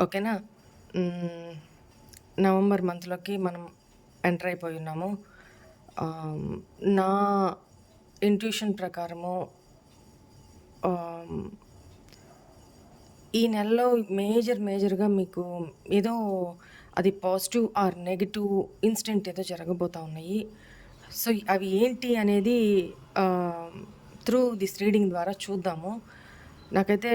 ఓకేనా? నవంబర్ మంత్లోకి మనం ఎంటర్ అయిపోయి ఉన్నాము. నా ఇంట్యూషన్ ప్రకారము ఈ నెలలో మేజర్ మేజర్గా మీకు ఏదో అది పాజిటివ్ ఆర్ నెగిటివ్ ఇన్సిడెంట్ ఏదో జరగబోతూ ఉన్నాయి. సో అవి ఏంటి అనేది త్రూ దిస్ రీడింగ్ ద్వారా చూద్దాము. నాకైతే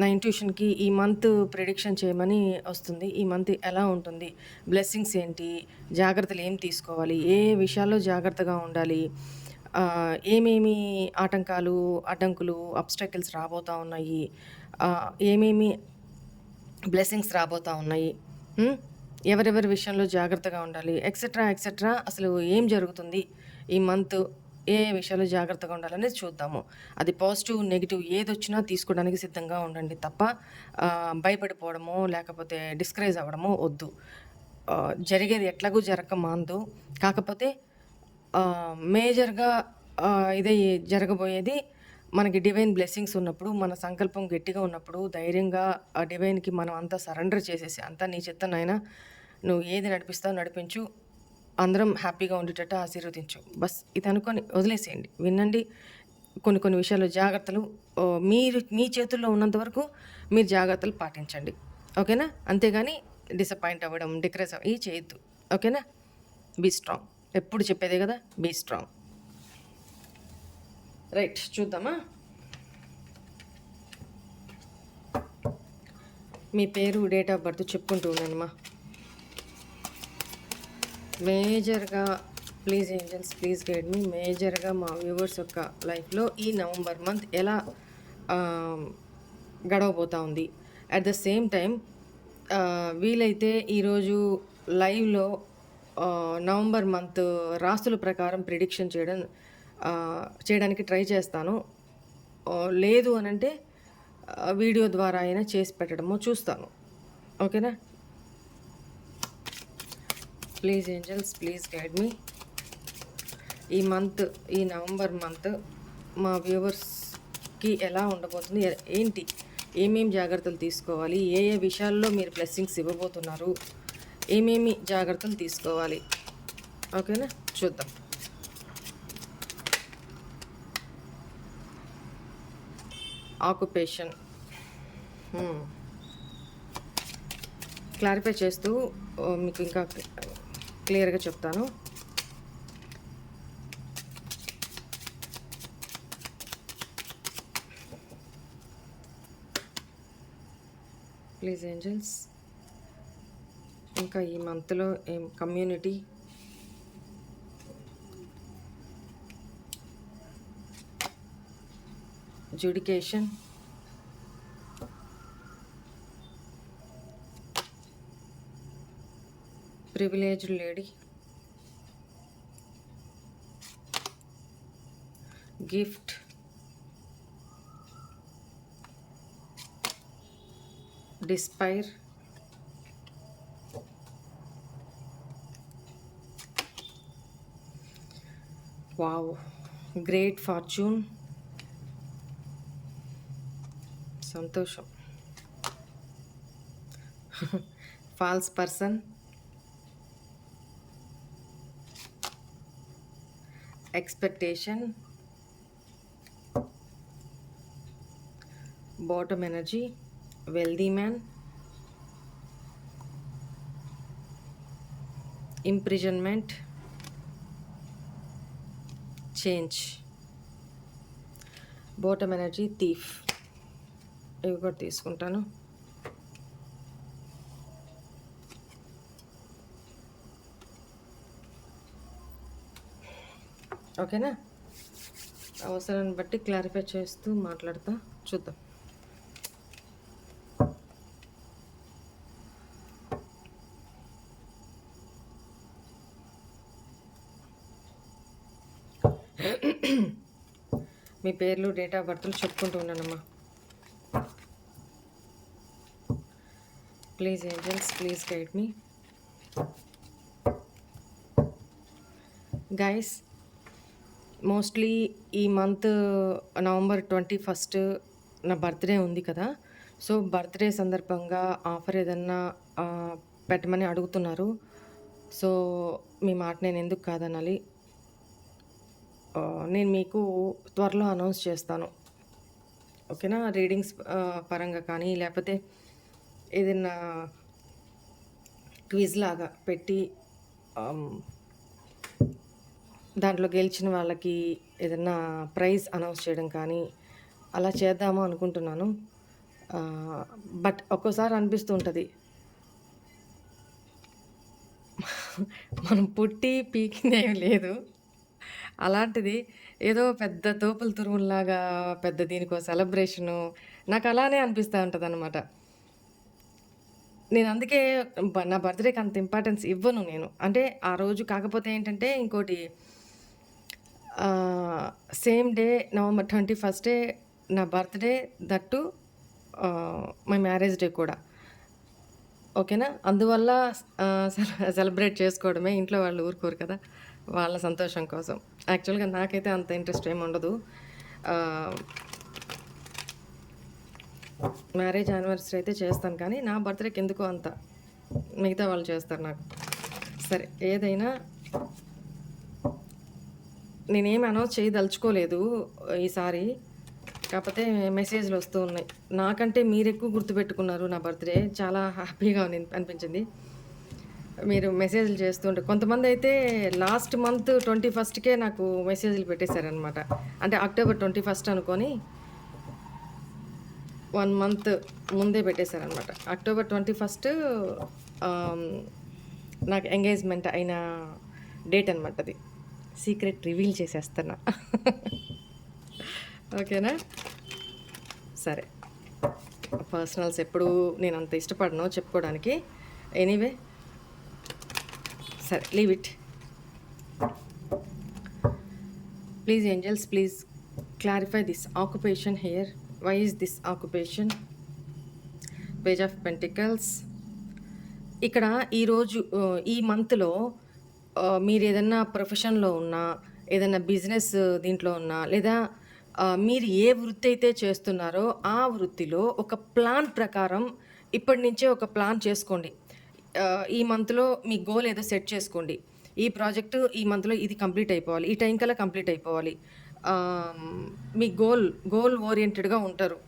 నా ఇంట్యూషన్కి ఈ మంత్ ప్రిడిక్షన్ చేయమని వస్తుంది. ఈ మంత్ ఎలా ఉంటుంది? బ్లెస్సింగ్స్ ఏంటి? జాగ్రత్తలు ఏం తీసుకోవాలి? ఏ విషయాల్లో జాగ్రత్తగా ఉండాలి? ఏమేమి ఆటంకాలు అడ్డంకులు అబ్స్టకిల్స్ రాబోతూ ఉన్నాయి? ఏమేమి బ్లెస్సింగ్స్ రాబోతూ ఉన్నాయి? ఎవరెవరి విషయంలో జాగ్రత్తగా ఉండాలి? ఎక్సెట్రా ఎక్సెట్రా అసలు ఏం జరుగుతుంది? ఈ మంత్ ఏ విషయాలు జాగ్రత్తగా ఉండాలనేది చూద్దాము. అది పాజిటివ్ నెగిటివ్ ఏది వచ్చినా తీసుకోవడానికి సిద్ధంగా ఉండండి తప్ప భయపడిపోవడము లేకపోతే డిస్కరేజ్ అవ్వడము వద్దు. జరిగేది ఎట్లాగూ జరగక మాందు కాకపోతే మేజర్గా ఇదే జరగబోయేది మనకి డివైన్ బ్లెస్సింగ్స్ ఉన్నప్పుడు మన సంకల్పం గట్టిగా ఉన్నప్పుడు ధైర్యంగా ఆ డివైన్కి మనం అంతా సరెండర్ చేసేసి అంతా నీ చెత్త నాయన నువ్వు ఏది నడిపిస్తావు నడిపించు. అందరం హ్యాపీగా ఉండేటట్టు ఆశీర్వదించు. బస్ ఇది అనుకొని వదిలేసేయండి. వినండి. కొన్ని కొన్ని విషయాలు జాగ్రత్తలు మీరు మీ చేతుల్లో ఉన్నంత వరకు మీరు జాగ్రత్తలు పాటించండి. ఓకేనా? అంతేగాని డిసప్పాయింట్ అవ్వడం డిక్రెస్ అవ్వ ఇవి చేయొద్దు. ఓకేనా? Be strong. ఎప్పుడు చెప్పేదే కదా బీ స్ట్రాంగ్. రైట్ చూద్దామా? మీ పేరు డేట్ ఆఫ్ బర్త్ చెప్పుకుంటూ ఉన్నానమ్మా మేజర్గా please angels please guide me మేజర్గా మా వ్యూవర్స్ యొక్క లైఫ్లో ఈ నవంబర్ మంత్ ఎలా ఆ, గడవబోతా ఉంది. అట్ ద సేమ్ టైం వీలైతే ఈరోజు లైవ్లో నవంబర్ మంత్ రాసుల ప్రకారం ప్రిడిక్షన్ చేయడం చేయడానికి ట్రై చేస్తాను. లేదు అనంటే వీడియో ద్వారా అయినా చేసి పెట్టడము చూస్తాను. ఓకేనా? Please angels please guide me ఈ మంత్ ఈ నవంబర్ మంత్ మా వ్యూవర్స్కి ఎలా ఉండబోతుంది? ఏంటి? ఏమేమి జాగ్రత్తలు తీసుకోవాలి? ఏ ఏ విషయాల్లో మీరు బ్లెస్సింగ్స్ ఇవ్వబోతున్నారు? ఏమేమి జాగ్రత్తలు తీసుకోవాలి? ఓకేనా? చూద్దాం. Occupation clarify hmm. చేస్తూ మీకు ఇంకా క్లియర్గా చెప్తాను. ప్లీజ్ ఏంజల్స్ ఇంకా ఈ మంత్లో ఏం community? Judication privileged lady gift despair wow great fortune సంతోషం false person expectation bottom energy wealthy man imprisonment change. Bottom energy thief. ఇవి కూడా తీసుకుంటాను. ఓకేనా? అవసరాన్ని బట్టి క్లారిఫై చేస్తూ మాట్లాడతా. చూద్దాం. మీ పేర్లు డేట్ ఆఫ్ బర్త్లు చెప్పుకుంటూ ఉన్నానమ్మా. Please angels please guide me. Guys mostly ఈ మంత్ నవంబర్ ట్వంటీ ఫస్ట్ నా బర్త్డే ఉంది కదా. సో బర్త్డే సందర్భంగా ఆఫర్ ఏదన్నా పెట్టమని అడుగుతున్నారు. సో మీ మాట నేను ఎందుకు కాదనాలి? నేను మీకు త్వరలో అనౌన్స్ చేస్తాను. ఓకేనా? రీడింగ్స్ పరంగా కానీ లేకపోతే ఏదైనా క్విజ్ లాగా పెట్టి దాంట్లో గెలిచిన వాళ్ళకి ఏదైనా ప్రైజ్ అనౌన్స్ చేయడం కానీ అలా చేద్దాము అనుకుంటున్నాను. బట్ ఒక్కోసారి అనిపిస్తూ ఉంటుంది. మనం పుట్టి పీకిందేం లేదు. అలాంటిది ఏదో పెద్ద తోపుల తురుముల్లాగా పెద్ద దీనికో సెలబ్రేషను నాకు అలానే అనిపిస్తూ ఉంటుంది అనమాట నేను అందుకే నా బర్త్డేకి అంత ఇంపార్టెన్స్ ఇవ్వను నేను. అంటే ఆ రోజు కాకపోతే ఏంటంటే ఇంకోటి సేమ్ డే నవంబర్ ట్వంటీ ఫస్టే నా birthday that my marriage day కూడా. ఓకేనా అందువల్ల సెల- సెలబ్రేట్ చేసుకోవడమే. ఇంట్లో వాళ్ళు ఊరుకోరు కదా వాళ్ళ సంతోషం కోసం. యాక్చువల్గా నాకైతే అంత ఇంట్రెస్ట్ ఏమి ఉండదు. మ్యారేజ్ యానివర్సరీ అయితే చేస్తాను కానీ నా బర్త్డేకి ఎందుకో అంత మిగతా వాళ్ళు చేస్తారు నాకు. సరే ఏదైనా నేనేం అనౌన్స్ చేయదలుచుకోలేదు ఈసారి కాకపోతే మెసేజ్లు వస్తూ ఉన్నాయి. నాకంటే మీరు ఎక్కువ గుర్తుపెట్టుకున్నారు నా బర్త్డే. చాలా హ్యాపీగా ఉంది అనిపించింది. మీరు మెసేజ్లు చేస్తుంటే కొంతమంది అయితే లాస్ట్ మంత్ ట్వంటీ ఫస్ట్కే నాకు మెసేజ్లు పెట్టేశారనమాట అంటే అక్టోబర్ ట్వంటీ ఫస్ట్ అనుకొని వన్ మంత్ ముందే పెట్టేశారనమాట అక్టోబర్ ట్వంటీ ఫస్ట్ నాకు ఎంగేజ్మెంట్ అయిన డేట్ అనమాట అది. సీక్రెట్ రివీల్ చేసేస్తున్నా. ఓకేనా? సరే. పర్సనల్స్ ఎప్పుడు నేను అంత ఇష్టపడను చెప్పుకోవడానికి. ఎనీవే. సరే leave it. Please angels please clarify this occupation here. Why is this occupation? Page of pentacles. ఇక్కడ ఈరోజు ఈ మంత్లో మీరు ఏదన్నా ప్రొఫెషన్లో ఉన్నా ఏదైనా బిజినెస్ దీంట్లో ఉన్నా లేదా మీరు ఏ వృత్తి అయితే చేస్తున్నారో ఆ వృత్తిలో ఒక ప్లాన్ ప్రకారం ఇప్పటి నుంచే ఒక ప్లాన్ చేసుకోండి. ఈ మంత్లో మీ గోల్ ఏదో సెట్ చేసుకోండి. ఈ ప్రాజెక్టు ఈ మంత్లో ఇది కంప్లీట్ అయిపోవాలి. ఈ టైం కల్లా కంప్లీట్ అయిపోవాలి. మీ గోల్ గోల్ ఓరియంటెడ్గా ఉంటారు.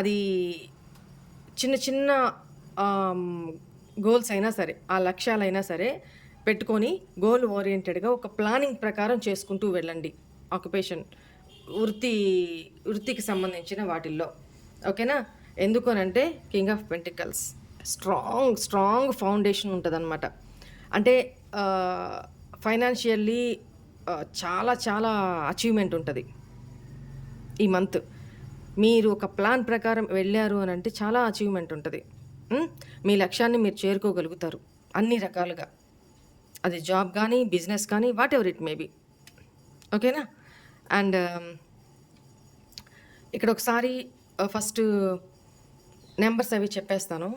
అది చిన్న చిన్న గోల్స్ అయినా సరే ఆ లక్ష్యాలైనా సరే పెట్టుకొని గోల్ ఓరియంటెడ్గా ఒక ప్లానింగ్ ప్రకారం చేసుకుంటూ వెళ్ళండి. ఆక్యుపేషన్ వృత్తి వృత్తికి సంబంధించిన వాటిల్లో. ఓకేనా? ఎందుకనంటే king of pentacles strong strong foundation ఉంటుందన్నమాట. అంటే ఫైనాన్షియల్లీ చాలా చాలా అచీవ్మెంట్ ఉంటుంది. ఈ మంత్ మీరు ఒక ప్లాన్ ప్రకారం వెళ్ళారు అని అంటే చాలా అచీవ్మెంట్ ఉంటుంది. మీ లక్ష్యాన్ని మీరు చేరుకోగలుగుతారు. అన్ని రకాలుగా. అది జాబ్ కానీ బిజినెస్ కానీ వాట్ ఎవర్ ఇట్ మేబీ ఓకేనా? అండ్ um, ఇక్కడ ఒకసారి uh, ఫస్ట్ నెంబర్స్ అవి చెప్పేస్తాను.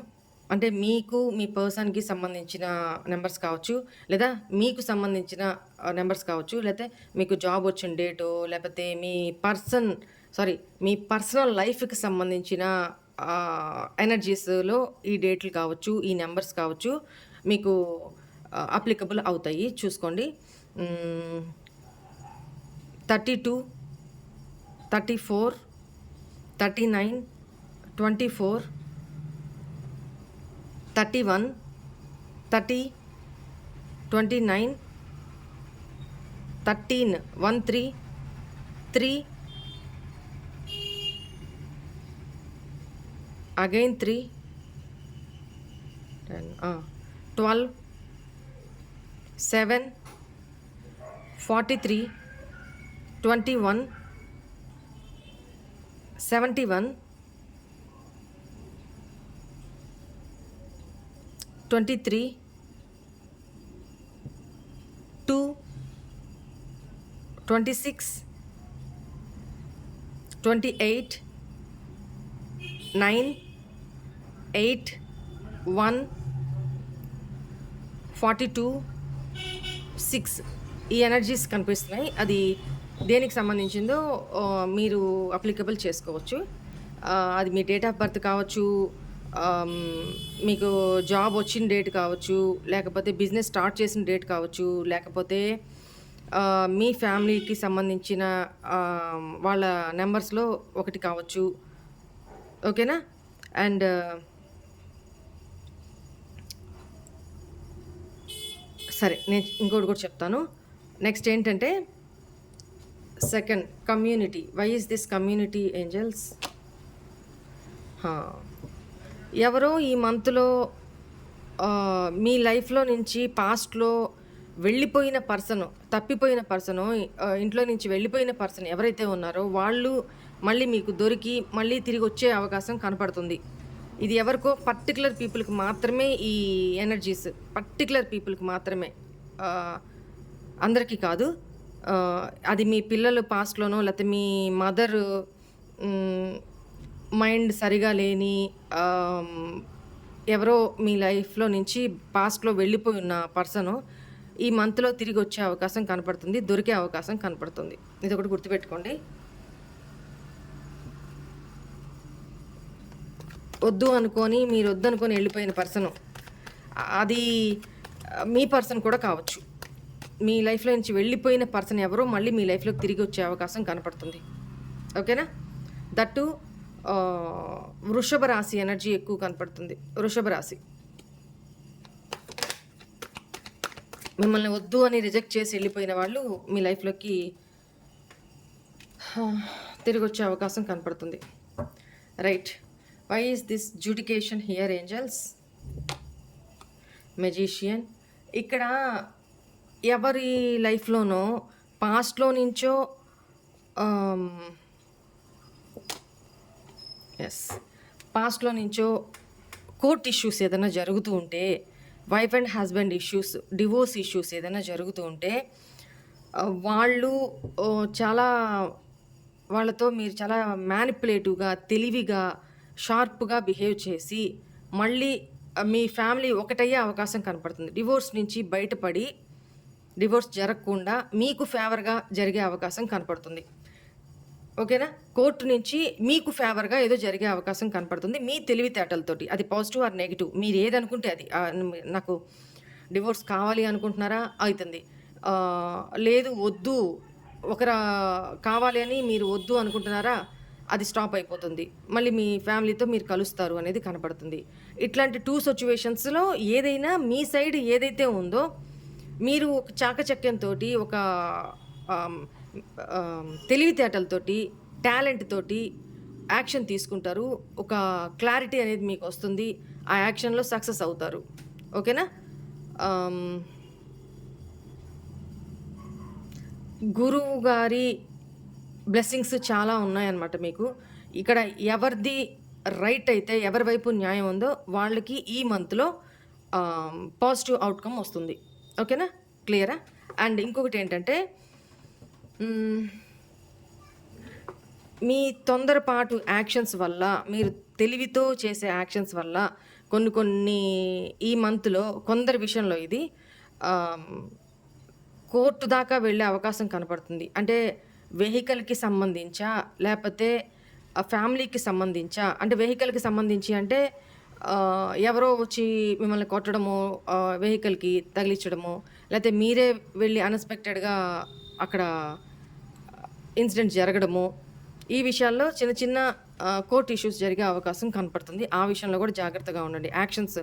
అంటే మీకు మీ పర్సన్కి సంబంధించిన నెంబర్స్ కావచ్చు లేదా మీకు సంబంధించిన uh, నెంబర్స్ కావచ్చు లేకపోతే మీకు జాబ్ వచ్చిన డేటు లేకపోతే మీ పర్సన్ సారీ మీ పర్సనల్ లైఫ్కి సంబంధించిన uh, ఎనర్జీస్లో ఈ డేట్లు కావచ్చు ఈ నెంబర్స్ కావచ్చు మీకు అప్లికబుల్ అవుతాయి. చూసుకోండి. Thirty two thirty four thirty nine twenty four thirty one thirty twenty nine thirteen one three three again three ten twelve 7 43 21 71 23 2 26 28 9 8 1 42 six ఈ ఎనర్జీస్ కనిపిస్తున్నాయి. అది దేనికి సంబంధించిందో మీరు అప్లికబుల్ చేసుకోవచ్చు. అది మీ డేట్ ఆఫ్ బర్త్ కావచ్చు మీకు జాబ్ వచ్చిన డేట్ కావచ్చు లేకపోతే బిజినెస్ స్టార్ట్ చేసిన డేట్ కావచ్చు లేకపోతే మీ ఫ్యామిలీకి సంబంధించిన వాళ్ళ నెంబర్స్లో ఒకటి కావచ్చు. ఓకేనా అండ్ సరే నేను ఇంకోటి కూడా చెప్తాను. నెక్స్ట్ ఏంటంటే second community why is this community angels ఎవరో ఈ మంత్లో మీ లైఫ్లో నుంచి పాస్ట్లో వెళ్ళిపోయిన పర్సన్ తప్పిపోయిన పర్సన్ ఇంట్లో నుంచి వెళ్ళిపోయిన పర్సన్ ఎవరైతే ఉన్నారో వాళ్ళు మళ్ళీ మీకు దొరికి మళ్ళీ తిరిగి వచ్చే అవకాశం కనపడుతుంది. ఇది ఎవరికో పర్టికులర్ పీపుల్కి మాత్రమే ఈ ఎనర్జీస్ పర్టికులర్ పీపుల్కి మాత్రమే. అందరికీ కాదు. అది మీ పిల్లలు పాస్ట్లోనో లేకపోతే మీ మదర్ మైండ్ సరిగా లేని ఎవరో మీ లైఫ్లో నుంచి పాస్ట్లో వెళ్ళిపోయి ఉన్న పర్సను ఈ మంత్లో తిరిగి వచ్చే అవకాశం కనపడుతుంది దొరికే అవకాశం కనపడుతుంది. ఇది ఒకటి గుర్తుపెట్టుకోండి. వద్దు అనుకొని మీరు వద్దు అనుకొని వెళ్ళిపోయిన పర్సన్. అది మీ పర్సన్ కూడా కావచ్చు. మీ లైఫ్లో నుంచి వెళ్ళిపోయిన పర్సన్ ఎవరో మళ్ళీ మీ లైఫ్లోకి తిరిగి వచ్చే అవకాశం కనపడుతుంది. ఓకేనా? దట్టు వృషభ రాశి ఎనర్జీ ఎక్కువ కనపడుతుంది. వృషభ రాశి. మిమ్మల్ని వద్దు అని రిజెక్ట్ చేసి వెళ్ళిపోయిన వాళ్ళు మీ లైఫ్లోకి తిరిగి వచ్చే అవకాశం కనపడుతుంది. Right. Why is this judication here angels magician ఇక్కడ ఎవరి లైఫ్లోనో పాస్ట్లో నుంచో um, ఎస్ పాస్ట్లో నుంచో కోర్ట్ ఇష్యూస్ ఏదైనా జరుగుతూ ఉంటే wife and husband issues divorce issues ఏదైనా జరుగుతూ ఉంటే uh, వాళ్ళు uh, చాలా వాళ్ళతో మీరు చాలా మ్యానిపులేటివ్గా తెలివిగా షార్ప్గా బిహేవ్ చేసి మళ్ళీ మీ ఫ్యామిలీ ఒకటయ్యే అవకాశం కనపడుతుంది. డివోర్స్ నుంచి బయటపడి డివోర్స్ జరగకుండా మీకు ఫేవర్గా జరిగే అవకాశం కనపడుతుంది. ఓకేనా? కోర్టు నుంచి మీకు ఫేవర్గా ఏదో జరిగే అవకాశం కనపడుతుంది మీ తెలివితేటలతోటి. అది పాజిటివ్ ఆర్ నెగిటివ్? మీరు ఏదనుకుంటే అది. నాకు డివోర్స్ కావాలి అనుకుంటున్నారా? అవుతుంది లేదు వద్దు. ఒకరా కావాలి అని మీరు వద్దు అనుకుంటున్నారా? అది స్టాప్ అయిపోతుంది. మళ్ళీ మీ ఫ్యామిలీతో మీరు కలుస్తారు అనేది కనపడుతుంది ఇట్లాంటి టూ సిచ్యువేషన్స్లో ఏదైనా మీ సైడ్ ఏదైతే ఉందో మీరు ఒక చాకచక్యంతో ఒక తెలివితేటలతోటి టాలెంట్ తోటి యాక్షన్ తీసుకుంటారు. ఒక క్లారిటీ అనేది మీకు వస్తుంది. ఆ యాక్షన్లో సక్సెస్ అవుతారు. ఓకేనా గురువు గారి బ్లెస్సింగ్స్ చాలా ఉన్నాయన్నమాట మీకు. ఇక్కడ ఎవరిది రైట్ అయితే ఎవరి వైపు న్యాయం ఉందో వాళ్ళకి ఈ మంత్లో పాజిటివ్ అవుట్కమ్ వస్తుంది. ఓకేనా? క్లియరా? అండ్ ఇంకొకటి ఏంటంటే మీ తొందరపాటు యాక్షన్స్ వల్ల మీరు తెలివితో చేసే యాక్షన్స్ వల్ల కొన్ని కొన్ని ఈ మంత్లో కొందరి విషయంలో ఇది కోర్టు దాకా వెళ్ళే అవకాశం కనపడుతుంది. అంటే వెహికల్కి సంబంధించా? లేకపోతే ఫ్యామిలీకి సంబంధించా? అంటే వెహికల్కి సంబంధించి అంటే ఎవరో వచ్చి మిమ్మల్ని కొట్టడము వెహికల్కి తగిలించడము లేకపోతే మీరే వెళ్ళి అన్ఎక్స్పెక్టెడ్గా అక్కడ ఇన్సిడెంట్ జరగడము ఈ విషయాల్లో చిన్న చిన్న కోర్ట్ ఇష్యూస్ జరిగే అవకాశం కనపడుతుంది. ఆ విషయంలో కూడా జాగ్రత్తగా ఉండండి. యాక్షన్స్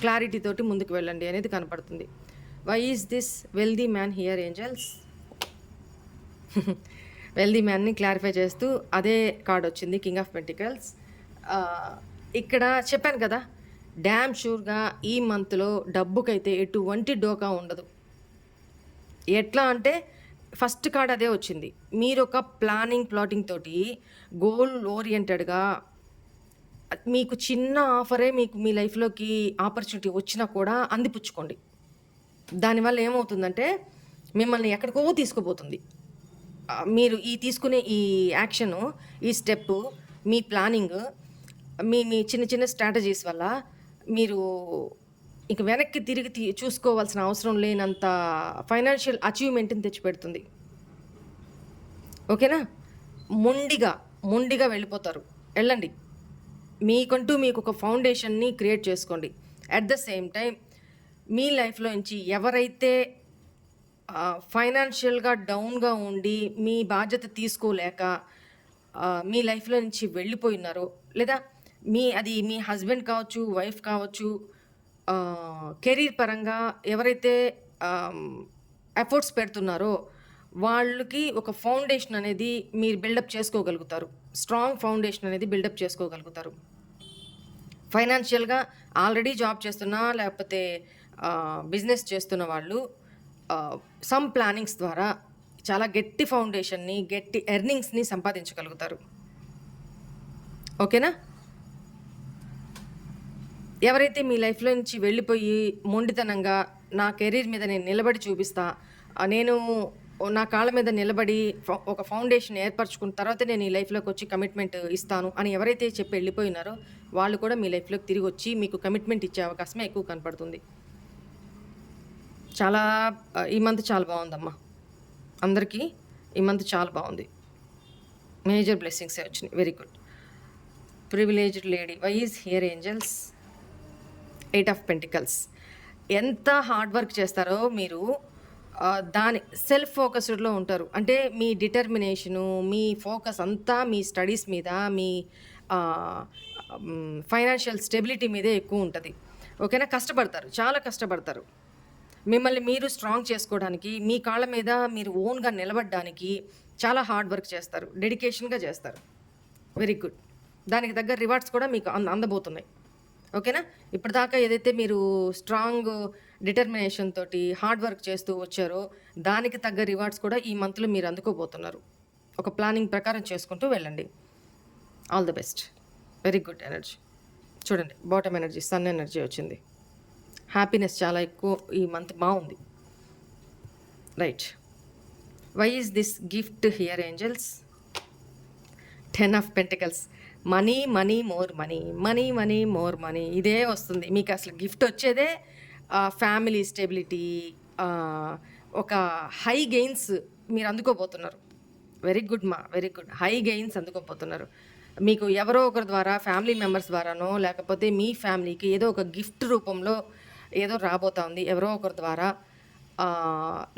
క్లారిటీ తోటి ముందుకు వెళ్ళండి అనేది కనపడుతుంది. Why is this wealthy man here angels? Wealthy మ్యాన్ని క్లారిఫై చేస్తూ అదే కార్డ్ వచ్చింది కింగ్ ఆఫ్ పెంటికల్స్ ఇక్కడ చెప్పాను కదా డ్యామ్ షూర్గా ఈ మంత్లో డబ్బుకైతే ఎటువంటి డోకా ఉండదు. ఎట్లా అంటే ఫస్ట్ కార్డ్ అదే వచ్చింది. మీరు ఒక ప్లానింగ్ ప్లాటింగ్ తోటి గోల్ ఓరియంటెడ్గా మీకు చిన్న ఆఫరే మీకు మీ లైఫ్లోకి ఆపర్చునిటీ వచ్చినా కూడా అందిపుచ్చుకోండి. దానివల్ల ఏమవుతుందంటే మిమ్మల్ని ఎక్కడికో తీసుకుపోతుంది. మీరు ఈ తీసుకునే ఈ యాక్షను ఈ స్టెప్ మీ ప్లానింగ్ మీ మీ చిన్న చిన్న స్ట్రాటజీస్ వల్ల మీరు ఇంక వెనక్కి తిరిగి తీ చూసుకోవాల్సిన అవసరం లేనంత ఫైనాన్షియల్ అచీవ్మెంట్ని తెచ్చిపెడుతుంది. ఓకేనా? మొండిగా మొండిగా వెళ్ళిపోతారు. వెళ్ళండి. మీకంటూ మీకు ఒక ఫౌండేషన్ని క్రియేట్ చేసుకోండి. అట్ ద సేమ్ టైం మీ లైఫ్లో నుంచి ఎవరైతే ఫైనాన్షియల్గా డౌన్గా ఉండి మీ బాధ్యత తీసుకోలేక మీ లైఫ్లో నుంచి వెళ్ళిపోయినారు లేదా మీ అది మీ హస్బెండ్ కావచ్చు వైఫ్ కావచ్చు కెరీర్ పరంగా ఎవరైతే ఎఫర్ట్స్ పెడుతున్నారో వాళ్ళకి ఒక ఫౌండేషన్ అనేది మీరు బిల్డప్ చేసుకోగలుగుతారు. స్ట్రాంగ్ ఫౌండేషన్ అనేది బిల్డప్ చేసుకోగలుగుతారు. ఫైనాన్షియల్గా ఆల్రెడీ జాబ్ చేస్తున్నా లేకపోతే బిజినెస్ చేస్తున్న వాళ్ళు సమ్ ప్లానింగ్స్ ద్వారా చాలా గట్టి ఫౌండేషన్ని గట్టి ఎర్నింగ్స్ని సంపాదించగలుగుతారు. ఓకేనా? ఎవరైతే మీ లైఫ్లో నుంచి వెళ్ళిపోయి మొండితనంగా నా కెరీర్ మీద నేను నిలబడి చూపిస్తా నేను నా కాళ్ళ మీద నిలబడి ఒక ఫౌండేషన్ ఏర్పరచుకున్న తర్వాత నేను ఈ లైఫ్లోకి వచ్చి కమిట్మెంట్ ఇస్తాను అని ఎవరైతే చెప్పి వెళ్ళిపోయినారో వాళ్ళు కూడా మీ లైఫ్లోకి తిరిగి వచ్చి మీకు కమిట్మెంట్ ఇచ్చే అవకాశమే ఎక్కువ కనపడుతుంది. చాలా ఈ మంత్ చాలా బాగుందమ్మా. అందరికీ ఈ మంత్ చాలా బాగుంది. మేజర్ బ్లెస్సింగ్సే వచ్చినాయి. Very good privileged lady why is here angels eight of pentacles ఎంత హార్డ్ వర్క్ చేస్తారో మీరు దాని సెల్ఫ్ ఫోకస్డ్లో ఉంటారు. అంటే మీ డిటర్మినేషను మీ ఫోకస్ అంతా మీ స్టడీస్ మీద మీ ఫైనాన్షియల్ స్టెబిలిటీ మీదే ఎక్కువ ఉంటుంది. ఓకేనా కష్టపడతారు. చాలా కష్టపడతారు. మిమ్మల్ని మీరు స్ట్రాంగ్ చేసుకోవడానికి మీ కాళ్ళ మీద మీరు ఓన్గా నిలబడడానికి చాలా హార్డ్ వర్క్ చేస్తారు. డెడికేషన్గా చేస్తారు. వెరీ గుడ్ దానికి తగ్గ రివార్డ్స్ కూడా మీకు అంద అందబోతున్నాయి. ఓకేనా ఇప్పటిదాకా ఏదైతే మీరు స్ట్రాంగ్ డిటర్మినేషన్ తోటి హార్డ్ వర్క్ చేస్తూ వచ్చారో దానికి తగ్గ రివార్డ్స్ కూడా ఈ మంత్లో మీరు అందుకోబోతున్నారు. ఒక ప్లానింగ్ ప్రకారం చేసుకుంటూ వెళ్ళండి. All the best very good energy చూడండి బాటమ్ ఎనర్జీ సన్ ఎనర్జీ వచ్చింది. హ్యాపీనెస్ చాలా ఎక్కువ ఈ మంత్ బాగుంది. Right why is this gift here angels ten of pentacles money money more money money money more money ఇదే వస్తుంది. మీకు అసలు గిఫ్ట్ వచ్చేదే ఫ్యామిలీ స్టెబిలిటీ ఒక హై గెయిన్స్ మీరు అందుకోబోతున్నారు. వెరీ గుడ్ మా వెరీ గుడ్ హై గెయిన్స్ అందుకోబోతున్నారు. మీకు ఎవరో ఒకరి ద్వారా ఫ్యామిలీ మెంబర్స్ ద్వారానో లేకపోతే మీ ఫ్యామిలీకి ఏదో ఒక గిఫ్ట్ రూపంలో ఏదో రాబోతా ఉంది ఎవరో ఒకరి ద్వారా.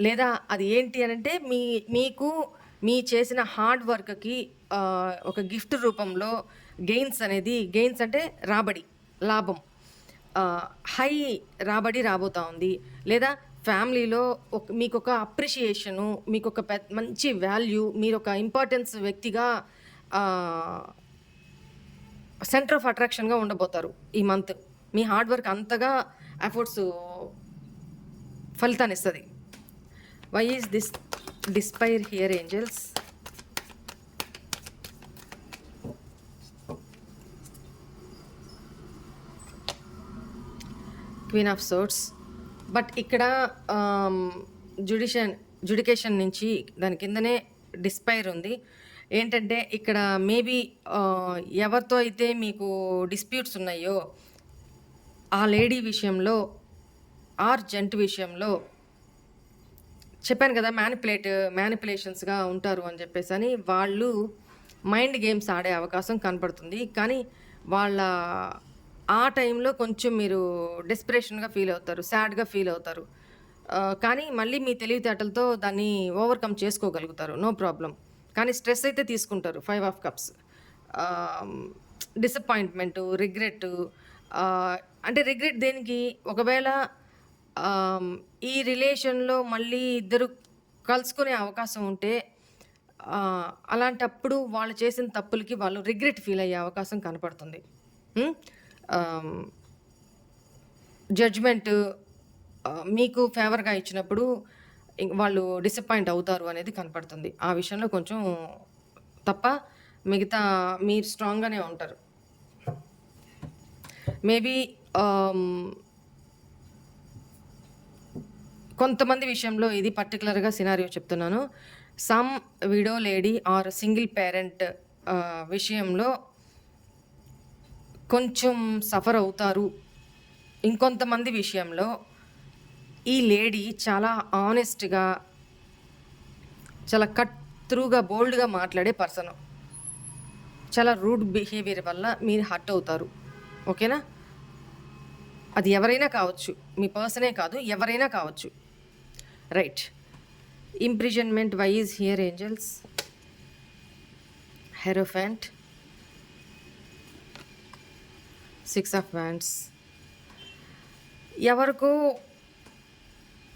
లేదా అది ఏంటి అని అంటే మీ మీకు మీ చేసిన హార్డ్ వర్క్కి ఒక గిఫ్ట్ రూపంలో గెయిన్స్ అనేది గెయిన్స్ అంటే రాబడి లాభం. హై రాబడి రాబోతా ఉంది లేదా ఫ్యామిలీలో ఒక మీకు ఒక అప్రిషియేషను మీకు ఒక పెద్ద మంచి వాల్యూ మీరు ఒక ఇంపార్టెన్స్ వ్యక్తిగా సెంటర్ ఆఫ్ అట్రాక్షన్గా ఉండబోతారు ఈ మంత్. మీ హార్డ్ వర్క్ అంతగా ఎఫర్ట్స్ ఫలితాన్ని ఇస్తుంది. Why is this despair here angels queen of swords but ఇక్కడ um, జుడిషన్ జుడికేషన్ నుంచి దాని కిందనే డిస్పైర్ ఉంది. ఏంటంటే ఇక్కడ మేబీ uh, ఎవరితో అయితే మీకు డిస్ప్యూట్స్ ఉన్నాయో ఆ లేడీ విషయంలో ఆర్ జంట్ విషయంలో చెప్పాను కదా మ్యానిపులేట్ మ్యానిపులేషన్స్గా ఉంటారు అని చెప్పేసి అని వాళ్ళు మైండ్ గేమ్స్ ఆడే అవకాశం కనపడుతుంది. కానీ వాళ్ళ ఆ టైంలో కొంచెం మీరు డెస్పిరేషన్గా ఫీల్ అవుతారు సాడ్గా ఫీల్ అవుతారు. కానీ మళ్ళీ మీ తెలివితేటలతో దాన్ని ఓవర్కమ్ చేసుకోగలుగుతారు. No problem. కానీ స్ట్రెస్ అయితే తీసుకుంటారు five of cups. Disappointment regret అంటే రిగ్రెట్ దేనికి? ఒకవేళ ఈ రిలేషన్లో మళ్ళీ ఇద్దరు కలుసుకునే అవకాశం ఉంటే అలాంటప్పుడు వాళ్ళు చేసిన తప్పులకి వాళ్ళు రిగ్రెట్ ఫీల్ అయ్యే అవకాశం కనపడుతుంది. జడ్జ్మెంట్ మీకు ఫేవర్గా ఇచ్చినప్పుడు వాళ్ళు డిసప్పాయింట్ అవుతారు అనేది కనపడుతుంది. ఆ విషయంలో కొంచెం తప్ప మిగతా మీరు స్ట్రాంగ్గానే ఉంటారు. మేబీ కొంతమంది విషయంలో ఇది పర్టికులర్గా సినారియో చెప్తున్నాను. Some widow lady or single parent విషయంలో కొంచెం సఫర్ అవుతారు. ఇంకొంతమంది విషయంలో ఈ లేడీ చాలా ఆనెస్ట్గా చాలా కట్ త్రూగా బోల్డ్గా మాట్లాడే పర్సన్. చాలా రూడ్ బిహేవియర్ వల్ల మీరు హర్ట్ అవుతారు. ఓకేనా? అది ఎవరైనా కావచ్చు. మీ పర్సనే కాదు ఎవరైనా కావచ్చు. Right. Imprisonment why is here angels hierophant six of wands ఎవరికో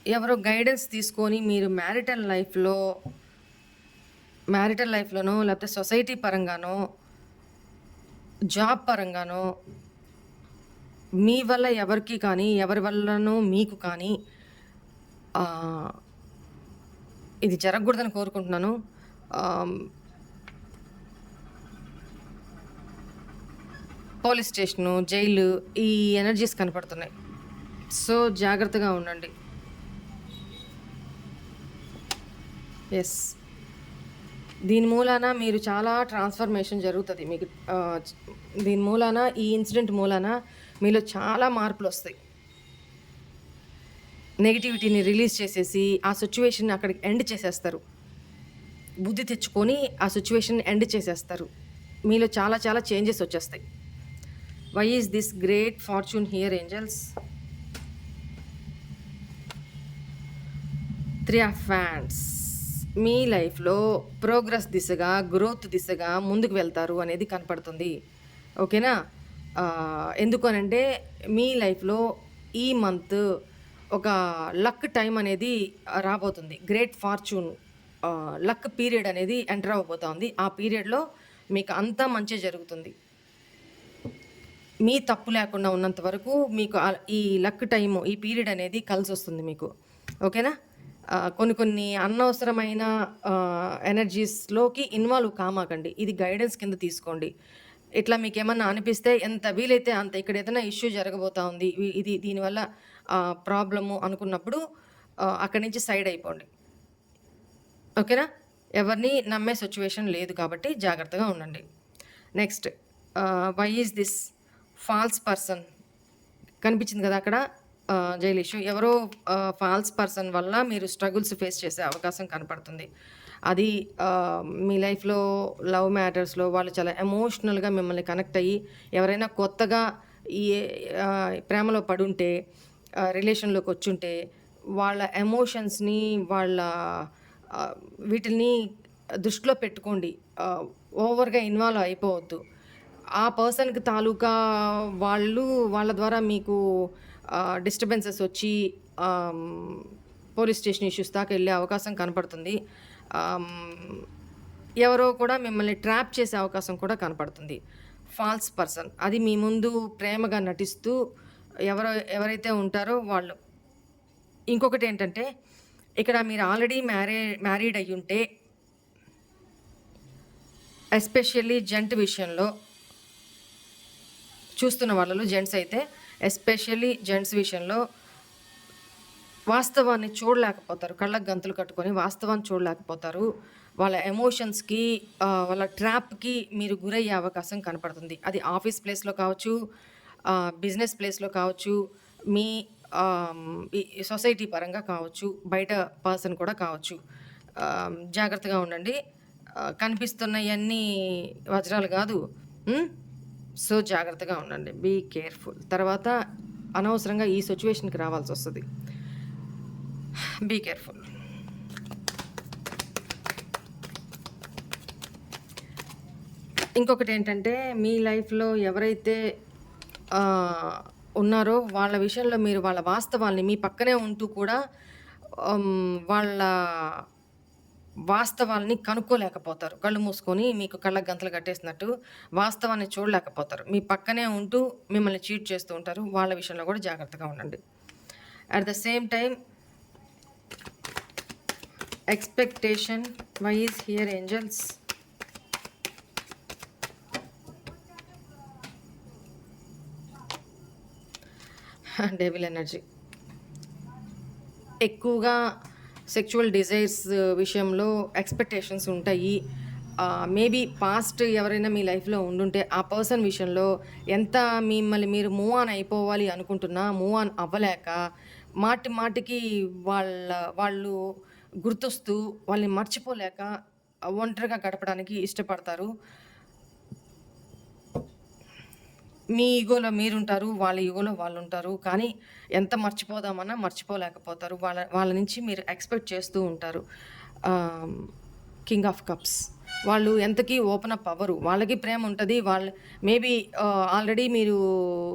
ఎవరో గైడెన్స్ తీసుకొని మీరు మ్యారిటల్ లైఫ్లో మ్యారిటల్ లైఫ్లోనో లేకపోతే సొసైటీ పరంగానో జాబ్ పరంగానో మీ వల్ల ఎవరికి కానీ ఎవరి వల్లనో మీకు కానీ ఇది జరగకూడదని కోరుకుంటున్నాను. పోలీస్ స్టేషను జైలు ఈ ఎనర్జీస్ కనపడుతున్నాయి. సో జాగ్రత్తగా ఉండండి. ఎస్ దీని మూలాన మీరు చాలా ట్రాన్స్ఫర్మేషన్ జరుగుతుంది. మీకు దీని మూలాన ఈ ఇన్సిడెంట్ మూలాన మీలో చాలా మార్పులు వస్తాయి నెగిటివిటీని రిలీజ్ చేసేసి ఆ సిచ్యువేషన్ అక్కడికి ఎండ్ చేసేస్తారు. బుద్ధి తెచ్చుకొని ఆ సిచ్యువేషన్ ఎండ్ చేసేస్తారు. మీలో చాలా చాలా చేంజెస్ వచ్చేస్తాయి. Why is this great fortune here angels three of fans మీ లైఫ్లో ప్రోగ్రెస్ దిశగా గ్రోత్ దిశగా ముందుకు వెళ్తారు అనేది కనపడుతుంది. ఓకేనా ఎందుకనంటే మీ లైఫ్లో ఈ మంత్ ఒక లక్ టైం అనేది రాబోతుంది. గ్రేట్ ఫార్చ్యూన్ లక్ పీరియడ్ అనేది ఎంటర్ అవ్వబోతోంది. ఆ పీరియడ్లో మీకు అంతా మంచి జరుగుతుంది. మీ తప్పు లేకుండా ఉన్నంత వరకు మీకు ఈ లక్ టైం ఈ పీరియడ్ అనేది కలిసి వస్తుంది మీకు. ఓకేనా? కొన్ని కొన్ని అనవసరమైన ఎనర్జీస్లోకి ఇన్వాల్వ్ కామాకండి. ఇది గైడెన్స్ కింద తీసుకోండి. ఇట్లా మీకు ఏమన్నా అనిపిస్తే ఎంత వీలైతే అంత ఇక్కడ ఏదైనా ఇష్యూ జరగబోతా ఉంది ఇది దీనివల్ల ప్రాబ్లము అనుకున్నప్పుడు అక్కడి నుంచి సైడ్ అయిపోండి. ఓకేనా? ఎవరిని నమ్మే సిచ్యువేషన్ లేదు కాబట్టి జాగ్రత్తగా ఉండండి. Next why is this false person కనిపించింది కదా అక్కడ జైల్ ఇష్యూ ఎవరో ఫాల్స్ పర్సన్ వల్ల మీరు స్ట్రగుల్స్ ఫేస్ చేసే అవకాశం కనపడుతుంది. అది మీ లైఫ్లో లవ్ మ్యాటర్స్లో వాళ్ళు చాలా ఎమోషనల్గా మిమ్మల్ని కనెక్ట్ అయ్యి ఎవరైనా కొత్తగా ఈ ప్రేమలో పడుంటే రిలేషన్లోకి వచ్చుంటే వాళ్ళ ఎమోషన్స్ని వాళ్ళ వీటిని దృష్టిలో పెట్టుకోండి. ఓవర్గా ఇన్వాల్వ్ అయిపోవద్దు. ఆ పర్సన్కి తాలూకా వాళ్ళు వాళ్ళ ద్వారా మీకు డిస్టర్బెన్సెస్ వచ్చి పోలీస్ స్టేషన్ ఇష్యూస్ దాకా వెళ్ళే అవకాశం కనపడుతుంది. ఎవరో కూడా మిమ్మల్ని ట్రాప్ చేసే అవకాశం కూడా కనపడుతుంది. False person. అది మీ ముందు ప్రేమగా నటిస్తూ ఎవరో ఎవరైతే ఉంటారో వాళ్ళు. ఇంకొకటి ఏంటంటే ఇక్కడ మీరు ఆల్రెడీ మ్యారే మ్యారీడ్ అయ్యి ఉంటే ఎస్పెషల్లీ జెంట్ విషయంలో చూస్తున్న వాళ్ళలో జెంట్స్ అయితే ఎస్పెషల్లీ జెంట్స్ విషయంలో వాస్తవాన్ని చూడలేకపోతారు. కళ్ళకు గంతులు కట్టుకొని వాస్తవాన్ని చూడలేకపోతారు. వాళ్ళ ఎమోషన్స్కి వాళ్ళ ట్రాప్కి మీరు గురయ్యే అవకాశం కనపడుతుంది. అది ఆఫీస్ ప్లేస్లో కావచ్చు బిజినెస్ ప్లేస్లో కావచ్చు మీ సొసైటీ పరంగా కావచ్చు బయట పర్సన్ కూడా కావచ్చు. జాగ్రత్తగా ఉండండి. కనిపిస్తున్నవన్నీ వజ్రాలు కాదు. సో జాగ్రత్తగా ఉండండి. Be careful. తర్వాత అనవసరంగా ఈ సిచ్యువేషన్కి రావాల్సి వస్తుంది. బీ కేర్ఫుల్ ఇంకొకటి ఏంటంటే మీ లైఫ్లో ఎవరైతే ఉన్నారో వాళ్ళ విషయంలో మీరు వాళ్ళ వాస్తవాల్ని మీ పక్కనే ఉంటూ కూడా వాళ్ళ వాస్తవాల్ని కనుక్కోలేకపోతారు. కళ్ళు మూసుకొని మీకు కళ్ళకు గంతలు కట్టేసినట్టు వాస్తవాన్ని చూడలేకపోతారు. మీ పక్కనే ఉంటూ మిమ్మల్ని చీట్ చేస్తూ ఉంటారు. వాళ్ళ విషయంలో కూడా జాగ్రత్తగా ఉండండి. At the same time expectation why is here angels devil energy ఎక్కువగా సెక్షువల్ డిజైర్స్ uh, విషయంలో ఎక్స్పెక్టేషన్స్ ఉంటాయి. Uh, మేబీ పాస్ట్ ఎవరైనా మీ లైఫ్లో ఉండుంటే ఆ పర్సన్ విషయంలో ఎంత మిమ్మల్ని మీరు మూవ్ ఆన్ అయిపోవాలి అనుకుంటున్నా మూవ్ ఆన్ అవ్వలేక మాటి మాటికి వాళ్ళ వాళ్ళు గుర్తొస్తూ వాళ్ళని మర్చిపోలేక ఒంటరిగా గడపడానికి ఇష్టపడతారు. మీ ఈగోలో మీరుంటారు వాళ్ళ ఈగోలో వాళ్ళు ఉంటారు కానీ ఎంత మర్చిపోదామన్నా మర్చిపోలేకపోతారు. వాళ్ళ వాళ్ళ నుంచి మీరు ఎక్స్పెక్ట్ చేస్తూ ఉంటారు. King of cups. వాళ్ళు ఎంతకీ ఓపెన్ అప్ అవ్వరు. వాళ్ళకి ప్రేమ ఉంటుంది. వాళ్ళు మేబీ ఆల్రెడీ మీరు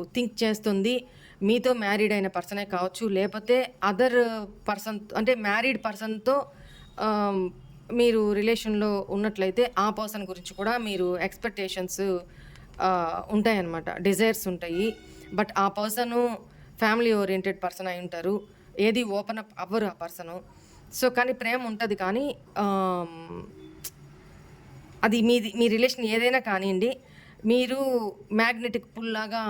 థింక్ చేస్తుంది. మీతో మ్యారీడ్ అయిన పర్సనే కావచ్చు లేకపోతే అదర్ పర్సన్ అంటే మ్యారీడ్ పర్సన్తో మీరు రిలేషన్లో ఉన్నట్లయితే ఆ పర్సన్ గురించి కూడా మీరు ఎక్స్పెక్టేషన్స్ ఉంటాయన్నమాట డిజైర్స్ ఉంటాయి. బట్ ఆ పర్సను ఫ్యామిలీ ఓరియంటెడ్ పర్సన్ అయి ఉంటారు. ఏది ఓపెన్ అప్ అవ్వరు ఆ పర్సను. సో కానీ ప్రేమ ఉంటుంది కానీ అది మీది మీ రిలేషన్ ఏదైనా కానివ్వండి మీరు మ్యాగ్నెటిక్ పుల్ లాగా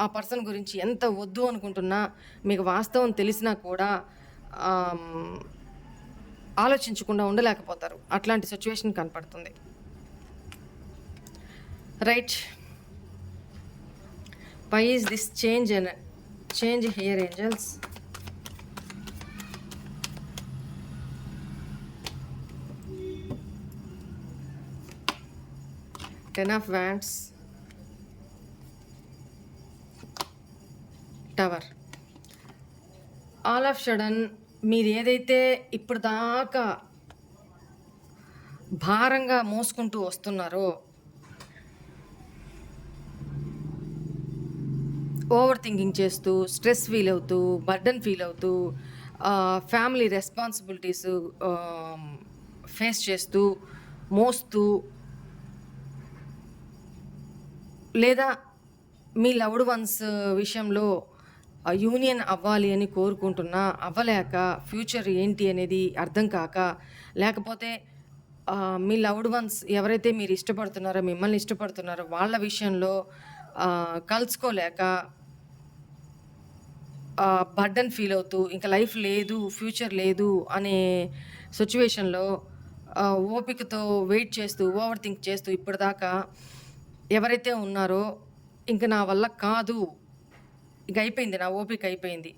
ఆ పర్సన్ గురించి ఎంత వద్దు అనుకుంటున్నా మీకు వాస్తవం తెలిసినా కూడా ఆలోచించకుండా ఉండలేకపోతారు. అట్లాంటి సిచ్యువేషన్ కనపడుతుంది. Right why is this change and change here angels? Ten of wands tower. All of sudden మీరు ఏదైతే ఇప్పుడు దాకా భారంగా మోసుకుంటూ వస్తున్నారో ఓవర్ థింకింగ్ చేస్తూ స్ట్రెస్ ఫీల్ అవుతూ బర్డన్ ఫీల్ అవుతూ ఫ్యామిలీ రెస్పాన్సిబిలిటీస్ ఫేస్ చేస్తూ మోస్తూ లేదా మీ లవ్డ్ వన్స్ విషయంలో యూనియన్ అవ్వాలి అని కోరుకుంటున్నా అవ్వలేక ఫ్యూచర్ ఏంటి అనేది అర్థం కాక లేకపోతే మీ లవ్డ్ వన్స్ ఎవరైతే మీరు ఇష్టపడుతున్నారో మిమ్మల్ని ఇష్టపడుతున్నారో వాళ్ళ విషయంలో కలుసుకోలేక బర్డన్ ఫీల్ అవుతూ ఇంకా లైఫ్ లేదు ఫ్యూచర్ లేదు అనే సిచ్యువేషన్లో ఓపికతో వెయిట్ చేస్తూ ఓవర్ థింక్ చేస్తూ ఇప్పటిదాకా ఎవరైతే ఉన్నారో ఇంకా నా వల్ల కాదు ఇక అయిపోయింది నా ఓపిక అయిపోయింది.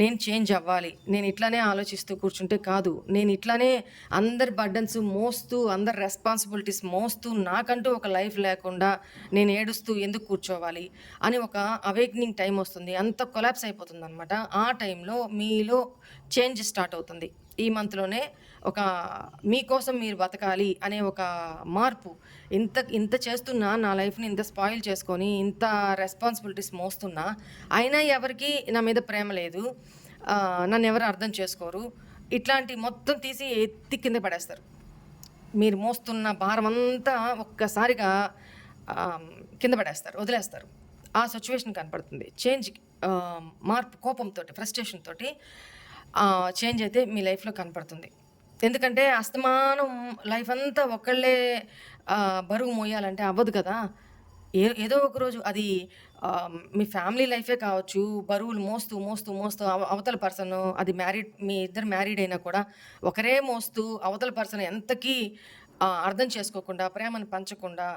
నేను చేంజ్ అవ్వాలి. నేను ఇట్లానే ఆలోచిస్తూ కూర్చుంటే కాదు. నేను ఇట్లానే అందరి బర్డన్స్ మోస్తూ అందరి రెస్పాన్సిబిలిటీస్ మోస్తూ నాకంటూ ఒక లైఫ్ లేకుండా నేను ఏడుస్తూ ఎందుకు కూర్చోవాలి అని ఒక అవేక్నింగ్ టైం వస్తుంది. అంత కొలాప్స్ అయిపోతుంది అనమాట ఆ టైంలో మీలో చేంజ్ స్టార్ట్ అవుతుంది. ఈ మంత్లోనే ఒక మీకోసం మీరు బతకాలి అనే ఒక మార్పు. ఇంత ఇంత చేస్తున్నా నా లైఫ్ని ఇంత స్పాయిల్ చేసుకొని ఇంత రెస్పాన్సిబిలిటీస్ మోస్తున్నా అయినా ఎవరికి నా మీద ప్రేమ లేదు. నన్ను ఎవరు అర్థం చేసుకోరు. ఇట్లాంటి మొత్తం తీసి ఎత్తి కింద పడేస్తారు. మీరు మోస్తున్న భారం అంతా ఒక్కసారిగా కింద పడేస్తారు వదిలేస్తారు. ఆ సిచ్యువేషన్ కనపడుతుంది. చేంజ్ మార్పు కోపంతో ఫ్రస్ట్రేషన్ తోటి చేంజ్ అయితే మీ లైఫ్లో కనపడుతుంది. ఎందుకంటే అస్తమానం లైఫ్ అంతా ఒకళ్ళే బరువు మోయాలంటే అవ్వదు కదా. ఏ ఏదో ఒక రోజు అది మీ ఫ్యామిలీ లైఫే కావచ్చు బరువులు మోస్తూ మోస్తూ మోస్తూ అవ- అవతల పర్సన్ అది మ్యారీడ్ మీ ఇద్దరు మ్యారీడ్ అయినా కూడా ఒకరే మోస్తూ అవతల పర్సన్ ఎంతకీ అర్థం చేసుకోకుండా ప్రేమను పంచకుండా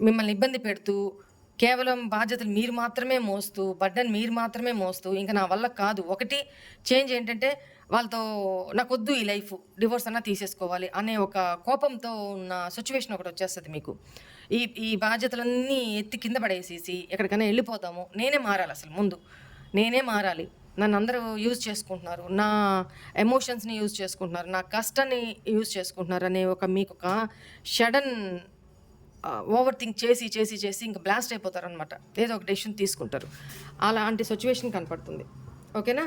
మిమ్మల్ని ఇబ్బంది పెడుతూ కేవలం బాధ్యతలు మీరు మాత్రమే మోస్తూ బడ్డన్ మీరు మాత్రమే మోస్తూ ఇంకా నా వల్ల కాదు. ఒకటి చేంజ్ ఏంటంటే వాళ్ళతో నాకు వద్దు ఈ లైఫ్ డివోర్స్ అన్నా తీసేసుకోవాలి అనే ఒక కోపంతో ఉన్న సిచ్యువేషన్ ఒకటి వచ్చేస్తుంది మీకు. ఈ ఈ బాధ్యతలన్నీ ఎత్తి కింద పడేసేసి ఎక్కడికైనా వెళ్ళిపోతాము. నేనే మారాలి అసలు ముందు. నేనే మారాలి. నన్ను అందరూ యూజ్ చేసుకుంటున్నారు. నా ఎమోషన్స్ని యూజ్ చేసుకుంటున్నారు. నా కష్టాన్ని యూజ్ చేసుకుంటున్నారు అనే ఒక మీకు ఒక షడన్ ఓవర్ థింక్ చేసి చేసి చేసి ఇంకా బ్లాస్ట్ అయిపోతారు అనమాట ఏదో ఒక డెసిషన్ తీసుకుంటారు. అలాంటి సిచ్యువేషన్ కనపడుతుంది. ఓకేనా?